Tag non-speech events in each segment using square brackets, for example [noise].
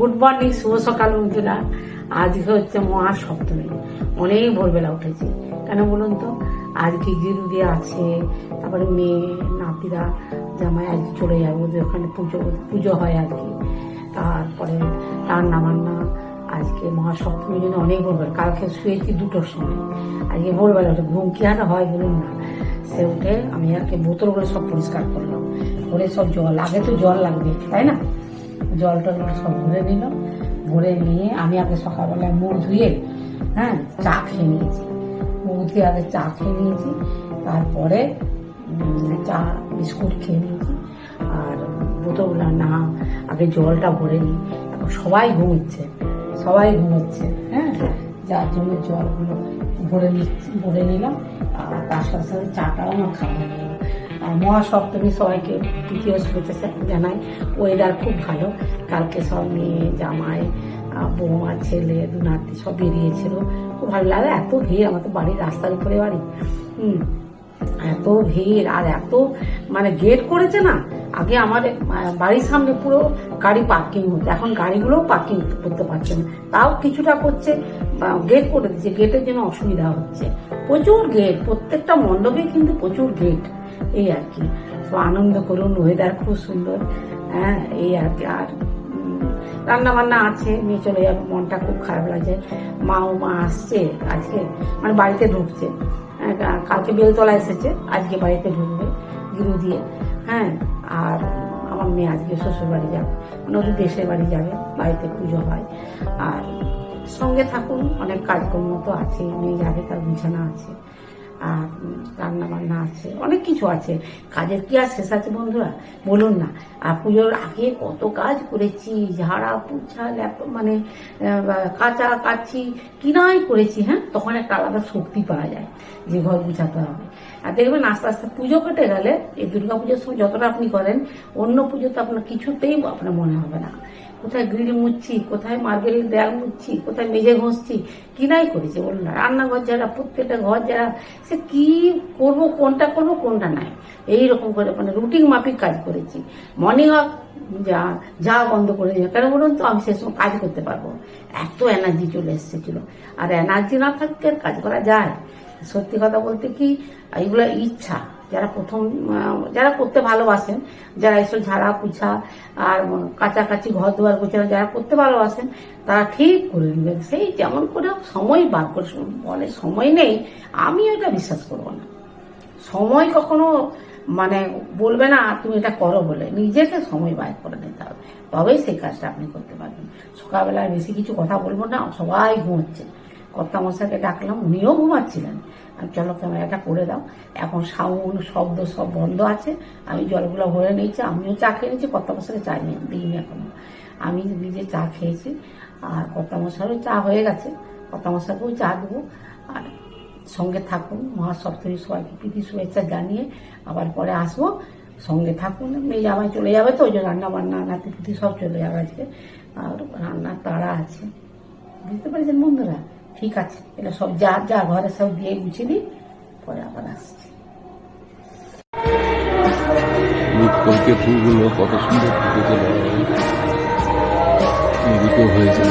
Good morning, শুভ সকাল বন্ধুরা। আজকে হচ্ছে মহা মহাসপ্তমী। অনেক ভোরবেলা উঠেছি। কেন বলুন তো? আজকে গিরুদি আছে, তারপরে মেয়ে, নাতিরা, জামাই আজকে চলে যাব ওদের ওখানে পুজো পুজো হয় আর কি। তারপরে রান্না বান্না আজকে মহাসপ্তমীর জন্য অনেক ভোরবেলা। কালকে শুয়েছি দুটোর সময়। আজকে ভোরবেলা উঠে ঘুম কি আর হয় বলুন না। সে উঠে আমি আর আজকে বোতলগুলো সব পরিষ্কার করলাম। করে সব জল, আগে তো জল লাগবে, তাই না? জল টল সব ভরে নিলাম ভরে নিয়ে আমি আগে সকালবেলায় মুখ ধুয়ে হ্যাঁ চা খেয়ে নিয়েছি। মুখ ধুয়ে আগে চা খেয়ে নিয়েছি, তারপরে চা, বিস্কুট খেয়ে নিয়েছি। আর বোতলগুলো না আগে জলটা ভরে নিই। সবাই ঘুমোচ্ছে সবাই ঘুমোচ্ছে হ্যাঁ যার জন্য জলগুলো ভরে নিচ্ছি, ভরে নিলাম। আর তার সাথে সাথে চাটাও আমার খাওয়া মহাসপ্তমী সবাইকে তৃতীয় শুভেচ্ছা জানাই। ওয়েদার খুব ভালো। কালকে সব মেয়ে, জামাই বৌমা, ছেলে দু নাতি সব বেরিয়েছিল। খুব ভালো লাগে। এত ভিড়, আমাদের বাড়ির রাস্তার উপরে বাড়ি। হুম। এত ভিড়, আর এত মানে গেট করেছে না, আগে আমার বাড়ির সামনে পুরো গাড়ি পার্কিং হতো, এখন গাড়িগুলো পার্কিং করতে পারছে না। তাও কিছুটা করছে গেট করে দিচ্ছে গেটের জন্য অসুবিধা হচ্ছে। প্রচুর গেট প্রত্যেকটা মণ্ডপে কিন্তু প্রচুর গেট এই আর কি। তো আনন্দ করুন ওয়েদার খুব সুন্দর হ্যাঁ এই আর কি। আর রান্না বান্না আছে, নিয়ে চলে যাবে, মনটা খুব খারাপ লাগছে। মা ও মা আসছে আজকে মানে বাড়িতে ঢুকছে। কালকে বেলতলা এসেছে, আজকে বাড়িতে ঢুকবে, গিরু দিয়ে। হ্যাঁ আর আমার মেয়ে আজকে শ্বশুর বাড়ি যাবে মানে ওদের দেশের বাড়ি যাবে, বাড়িতে পুজো হয়। আর সঙ্গে থাকুন, অনেক কাজকর্ম তো আছে মেয়ে যাবে, তার বিছানা আছে। রান্না বান্না আছে, অনেক কিছু আছে। কাজের কি আর শেষ আছে বন্ধুরা? বলুন না। আর পুজোর আগে কত কাজ করেছি, ঝাড়া, পুছা মানে কাচা কাচি কিনাই করেছি হ্যাঁ? তখন একটা আলাদা শক্তি পাওয়া যায় যে ঘর গুছাতে হবে। আর দেখবেন আস্তে আস্তে পুজো কেটে গেলে এই দুর্গা পুজোর সময় যতটা আপনি করেন, অন্য পুজোতে আপনার কিছুতেই আপনার মনে হবে না। কোথায় গ্রিল মুচ্ছি, কোথায় মার্বেল দেয়াল মুচ্ছি, কোথায় মেঝে ঘষছি, কি নাই করেছি বলুন না। রান্নাঘর যারা, প্রত্যেকটা ঘর যারা, সে কি করব, কোনটা করব, কোনটা নাই। এই রকম করে মানে রুটিন মাফিক কাজ করেছি। মর্নিং ওয়াক যা যা বন্ধ করে দিল কেন বলুন তো, আমি সে সময় কাজ করতে পারব এত এনার্জি চলে এসেছিল আর এনার্জি না থাকলে আর কাজ করা যায়? সত্যি কথা বলতে কি এগুলো ইচ্ছা। যারা প্রথম যারা করতে ভালোবাসেন, যারা এসব ঝাড়া পুছা আর কাছাকাছি ঘর দুয়ার গোছানো যারা করতে ভালোবাসেন, তারা ঠিক করে নেবেন। সেই যেমন করে সময় বার করে। বলে সময় নেই, আমি এটা বিশ্বাস করব না। সময় কখনো মানে বলবে না তুমি এটা করো বলে। নিজেকে সময় বাইর করে নিতে হবে। তবেই সেই কাজটা আপনি করতে পারবেন। সকালবেলায় বেশি কিছু কথা বলব না, সবাই ঘুমোচ্ছে। কর্তা মশাইকে ডাকলাম, উনিও ঘুমাচ্ছিলেন। চলো ক্যামেরাটা করে দাও। এখন সাউন্ড, শব্দ সব বন্ধ আছে। আমি জলগুলো ভরে নিয়েছি, আমিও চা খেয়ে নিয়েছি কর্তা মশাইকে চা নিয়ে দিইনি এখনও। আমি নিজে চা খেয়েছি, আর কর্তা মশাইও চা হয়ে গেছে। কর্তা মশাইকেও চা দেবো। আর সঙ্গে থাকুন, মহাসপ্তমী সবাইকে প্রীতি, শুভেচ্ছা জানিয়ে আবার পরে আসব। সঙ্গে থাকুন, মেয়ে জামাই চলে যাবে তো, ওই জন্য রান্না বান্না নাতি পুতি সব চলে যাবে আজকে। আর রান্নার তাড়া আছে। বুঝতে পেরেছেন বন্ধুরা? ঠিক আছে, এটা সব যা যা ঘরে সব দিয়ে গুছিয়ে দিই পরে আবার আসছি। ফুলগুলো কত সুন্দর হয়েছে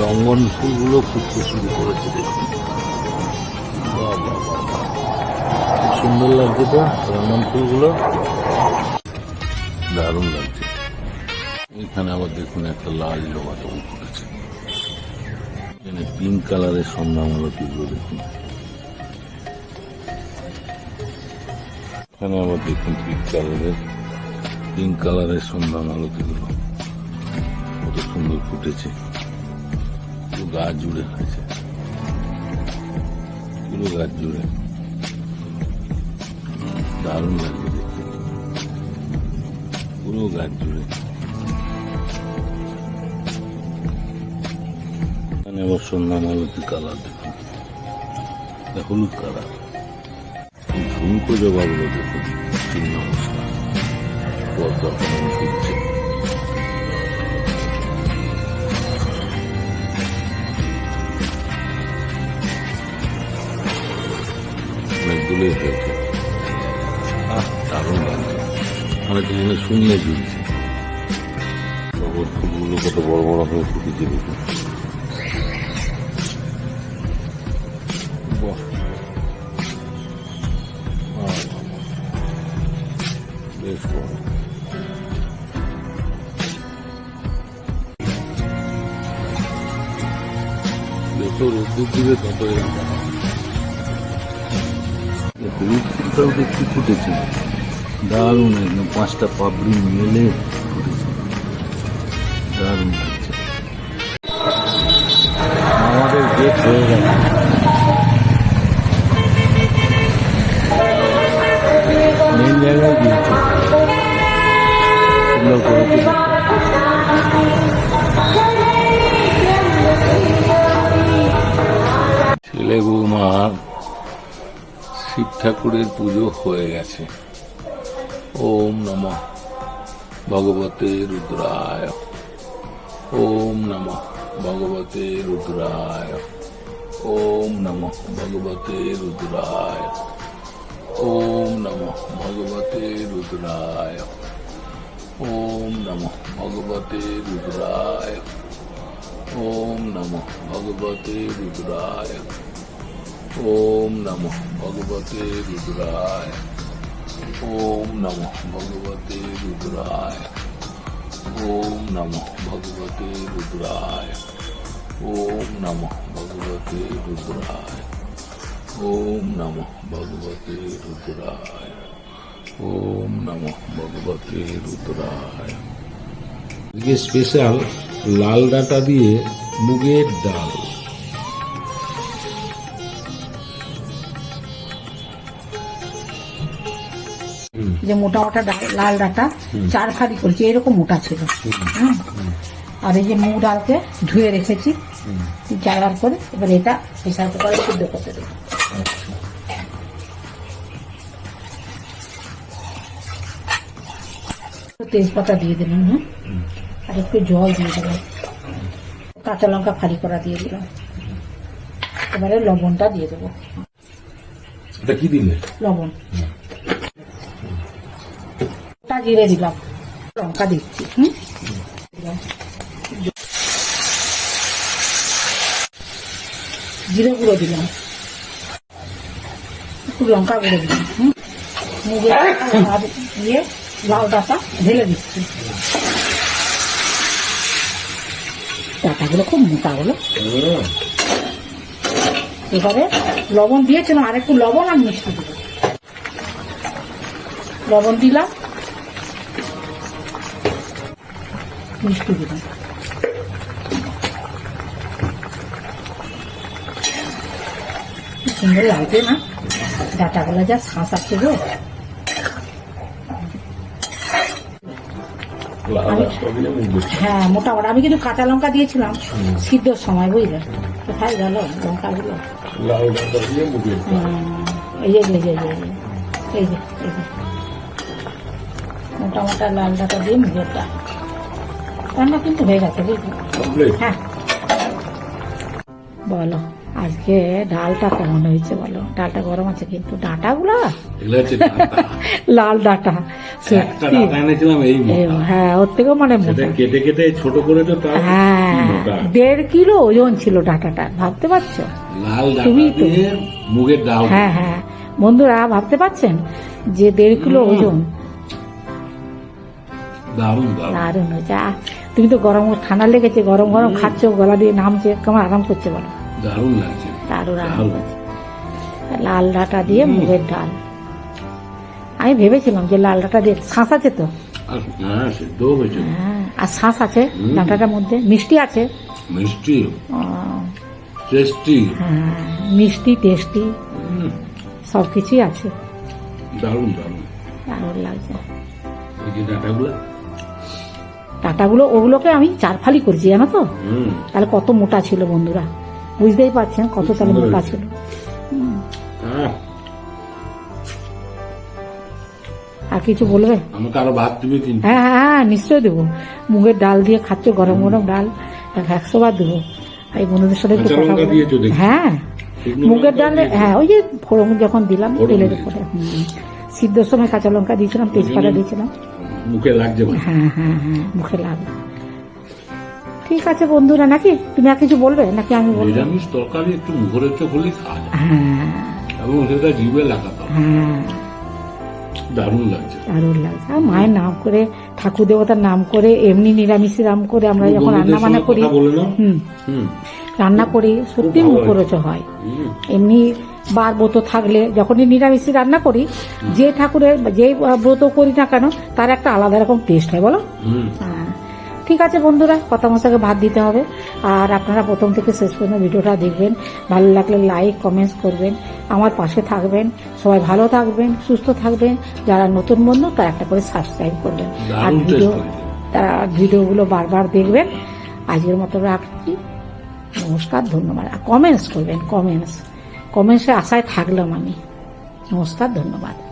রঙ্গন ফুলগুলো ফুটতে শুরু করেছে দেখুন। সুন্দর লাগছে তো রঙ্গন ফুলগুলো। দারুণ লাগছে। এখানে আবার দেখুন একটা লাল জবা তখন ফুটেছে এখানে পিঙ্ক কালারের সন্ধ্যামালতিগুলো দেখুন। এখানে আবার দেখুন পিঙ্ক কালারের পিঙ্ক কালারের সন্ধ্যামালতিগুলো কত সুন্দর ফুটেছে। গাছ জুড়ে হয়েছে। পুরো গাছ জুড়ে। দারুণ লাগবে দেখতে। পুরো গাছ জুড়ে। এখানে আবার সন্ধান আলতি কালার দেখুন। হলুদ কালার ঝুমকো জবাগুলো দেখুন। তিন দারুণ লাগছে মানে তো মনে শুনলে ঝুলছে ফুলগুলো কত বড় বড় হয়ে ফুটেছে দেখুন বাহ বেশ বড় যত রোদ্দুর দিবে তত হলুদ ফুলটাও দেখছি ফুটেছে দারুণ একদম পাঁচটা পাপড়ি মেলে দারুণ লাগছে। আমাদের গেট হয়ে করেছে ছেলে বৌমার শিব ঠাকুরের পুজো হয়ে গেছে। ওম নম ভগবতে রুদ্রায়। ওম নম ভগবতে রুদ্রায়। ওম নম ভগবতে রুদ্রায়। ওম নম ভগবতে রুদ্রায়। ওম নম ভগবতে রুদ্রায়। ওম নম ভগবতে রুদ্রায়। ওম নম ভগবতে রুদ্রায়। ওম নম ভগবতে রুদ্রায় ওম নম ভগবতে রুদ্রায় ওম নম ভগবতে রুদ্রায় ওম নম ভগবতে রুদ্রায় ওম নম ভগবতে রুদ্রায় আজকে স্পেশাল লাল ডাঁটা দিয়ে মুগের ডাল। যে মোটা মোটা ডা- লাল ডাটা চার ফালি করেছি এরকম মোটা ছিল। আর এই যে মুগ ডালকে ধুয়ে রেখেছি জাগার করে এবার এটা প্রেশার কুকারে সিদ্ধ করতে দেবো। তেজপাতা দিয়ে দিলাম হ্যাঁ আর একটু জল দিয়ে দিলাম। কাঁচা লঙ্কা ফালি করা দিয়ে দিলাম। এবারে লবণটা দিয়ে দেবো। এটা কি দিলে? লবণ। ওটা জিরে দিলাম। লঙ্কা দিচ্ছি, হুম? জিরে গুঁড়ো দিলাম। একটু লঙ্কা গুঁড়ো দিলাম, হুম? দিয়ে ডাটা ঢেলে দিচ্ছি। ডাটাগুলো খুব মোটা হলো। এবারে লবণ দিয়েছিলাম, আর একটু লবণ আর মিষ্টি লবণ দিলাম মিষ্টি দিলাম সুন্দর লাগছে না ডাটাগুলো যা শাঁস আছে গো হ্যাঁ মোটামুটি আমি কিন্তু কাঁচা লঙ্কা দিয়েছিলাম সিদ্ধর সময় বুঝলে কোথায় গেল লঙ্কাগুলো এই যে এই যে। এই যে, মোটা মোটা লাল ডাটা দিয়ে মুগের ডাল রান্না কিন্তু হয়ে গেছে হ্যাঁ। বলো আজকে ডালটা কেমন হয়েছে বলো? ডালটা গরম আছে কিন্তু। ডাঁটা। [laughs] লাল ডাঁটা। হ্যাঁ ওর থেকেও মানে কেটে কেটে ছোট করে তো হ্যাঁ। দেড় কিলো ওজন ছিল ডাঁটাটা ভাবতে পারছ? লাল ডাঁটা তো। মুগের ডাল। হ্যাঁ হ্যাঁ। বন্ধুরা ভাবতে পারছেন যে দেড় কিলো ওজন? দারুণ দারুণ। হয়েছে তুমি তো গরম ঠান্ডা লেগেছে গরম গরম খাচ্ছ গলা দিয়ে নামছে কেমন আরাম করছে বলো। দারুণ লাগছে দারুণ আরাম। দারুণ। লাল ডাটা দিয়ে মুগের ডাল। আমি ভেবেছিলাম যে লাল ডাটা দিয়ে শাঁস আছে তো? আর হ্যাঁ শাঁস আছে। ডাঁটাটার মধ্যে? মিষ্টি আছে? মিষ্টি। টেস্টি। হ্যাঁ মিষ্টি টেস্টি সব কিছুই আছে। দারুণ দারুণ। দারুণ লাগছে। ডাঁটাগুলো ডাটাগুলো ওগুলোকে আমি চার ফালি করেছি জানো তো? তাহলে কত মোটা ছিল বন্ধুরা। বুঝতেই পারছেন কত তাহলে মোটা ছিল। আর কিছু বলবে? আমাকে আরও ভাত দিবে হ্যাঁ হ্যাঁ হ্যাঁ নিশ্চয়ই দেবো। মুগের ডাল দিয়ে খাচ্ছ গরম গরম ডাল এক- একশো বার দেবো। এই বন্ধুদের সাথে একটু কথা হ্যাঁ মুগের ডালে। হ্যাঁ ওই যে ফোড়ন যখন দিলাম তেলের। উপরে। হুম। সিদ্ধর সময় কাঁচা লঙ্কা দিয়েছিলাম তেজপাতা দিয়েছিলাম। মুখে লাগছে হ্যাঁ হ্যাঁ হ্যাঁ মুখে লাগবে। ঠিক আছে বন্ধুরা নাকি? তুমি আর কিছু বলবে? নাকি আমি বলব? নিরামিষ তরকারি একটু মুখরের চোখ হলেই খাওয়া যায়। হ্যাঁ। এবং সেটা জিভে লাগাতে হ্যাঁ। দারুণ লাগছে। দারুণ লাগছে। আর মায়ের নাম করে ঠাকুর দেবতার নাম করে এমনি নিরামিষের নাম করে আমরা যখন রান্না বান্না করি রান্না করি সত্যি মুখরোচ হয়। এমনি বার ব্রত থাকলে যখনই নিরামিষি রান্না করি যে ঠাকুরের যে ব্রত করি না কেন তার একটা আলাদা রকম টেস্ট হয় বলো? হ্যাঁ। ঠিক আছে বন্ধুরা কথা মশাকে ভাত দিতে হবে। আর আপনারা প্রথম থেকে শেষ পর্যন্ত ভিডিওটা দেখবেন। ভালো লাগলে লাইক কমেন্টস করবেন। আমার পাশে থাকবেন। সবাই ভালো থাকবেন সুস্থ থাকবেন। যারা নতুন বন্ধু তারা একটা করে সাবস্ক্রাইব করবেন। আর ভিডিও তারা ভিডিওগুলো বারবার দেখবেন। আজকের মতো রাখছি। নমস্কার ধন্যবাদ। আর কমেন্টস করবেন কমেন্টস কমেন্টসে আশায় থাকলাম আমি। নমস্কার ধন্যবাদ।